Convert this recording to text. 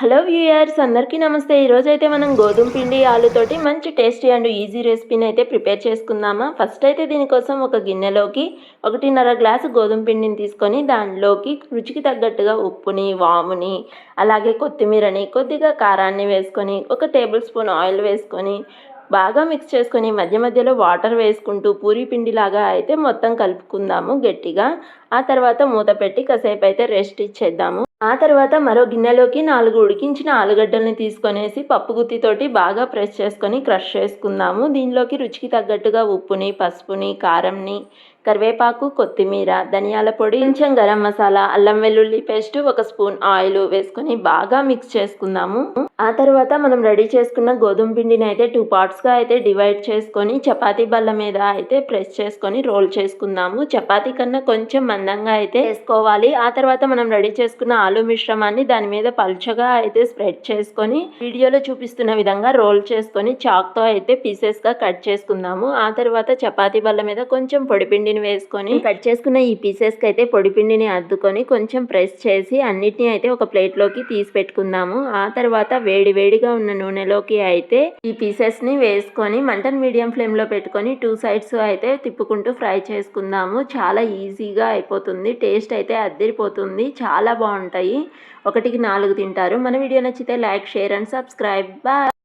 Hello viewers అందరికీ నమస్తే. ఈరోజు అయితే మనం గోధుమ పిండి ఆలుతోటి మంచి టేస్టీ అండ్ ఈజీ రెసిపీని అయితే ప్రిపేర్ చేసుకుందామా. ఫస్ట్ అయితే దీనికోసం ఒక గిన్నెలోకి ఒకటిన్నర గ్లాసు గోధుమ పిండిని తీసుకొని దానిలోకి రుచికి తగ్గట్టుగా ఉప్పుని వాముని అలాగే కొత్తిమీరని కొద్దిగా కారాన్ని వేసుకొని ఒక టేబుల్ స్పూన్ ఆయిల్ వేసుకొని బాగా మిక్స్ చేసుకొని మధ్య మధ్యలో వాటర్ వేసుకుంటూ పూరి పిండిలాగా అయితే మొత్తం కలుపుకుందాము గట్టిగా. ఆ తర్వాత మూత పెట్టి కాసేపు అయితే రెస్ట్ ఇచ్చేద్దాము. ఆ తర్వాత మరో గిన్నెలోకి నాలుగు ఉడికించిన ఆలుగడ్డల్ని తీసుకొనేసి పప్పు గుత్తితోటి బాగా ప్రెస్ చేసుకొని క్రష్ చేసుకుందాము. దీనిలోకి రుచికి తగ్గట్టుగా ఉప్పుని పసుపుని కారంని కరివేపాకు కొత్తిమీర ధనియాల పొడి కొంచెం గరం మసాలా అల్లం వెల్లుల్లి పేస్ట్ ఒక స్పూన్ ఆయిల్ వేసుకొని బాగా మిక్స్ చేసుకుందాము. ఆ తర్వాత మనం రెడీ చేసుకున్న గోధుమ పిండిని అయితే టూ పార్ట్స్గా అయితే డివైడ్ చేసుకొని చపాతీ బల్ల మీద అయితే ప్రెస్ చేసుకొని రోల్ చేసుకుందాము. చపాతీ కన్నా కొంచెం మందంగా అయితే వేసుకోవాలి. ఆ తర్వాత మనం రెడీ చేసుకున్న ఆలు మిశ్రమాన్ని దాని మీద పలుచగా అయితే స్ప్రెడ్ చేసుకొని వీడియోలో చూపిస్తున్న విధంగా రోల్ చేసుకొని చాక్తో అయితే పీసెస్గా కట్ చేసుకుందాము. ఆ తర్వాత చపాతీ బల్ల మీద కొంచెం పొడిపిండిని వేసుకొని కట్ చేసుకున్న ఈ పీసెస్కి అయితే పొడిపిండిని అద్దుకొని కొంచెం ప్రెస్ చేసి అన్నిటిని అయితే ఒక ప్లేట్లోకి తీసి పెట్టుకుందాము. ఆ తర్వాత వేడి వేడిగా ఉన్న నూనెలోకి అయితే ఈ పీసెస్ని వేసుకొని మంటన్ మీడియం ఫ్లేమ్లో పెట్టుకొని టూ సైడ్స్ అయితే తిప్పుకుంటూ ఫ్రై చేసుకుందాము. చాలా ఈజీగా అయిపోతుంది. టేస్ట్ అయితే అద్దరిపోతుంది. చాలా బాగుంటాయి. ఒకటికి నాలుగు తింటారు. మన వీడియో నచ్చితే like share and subscribe bye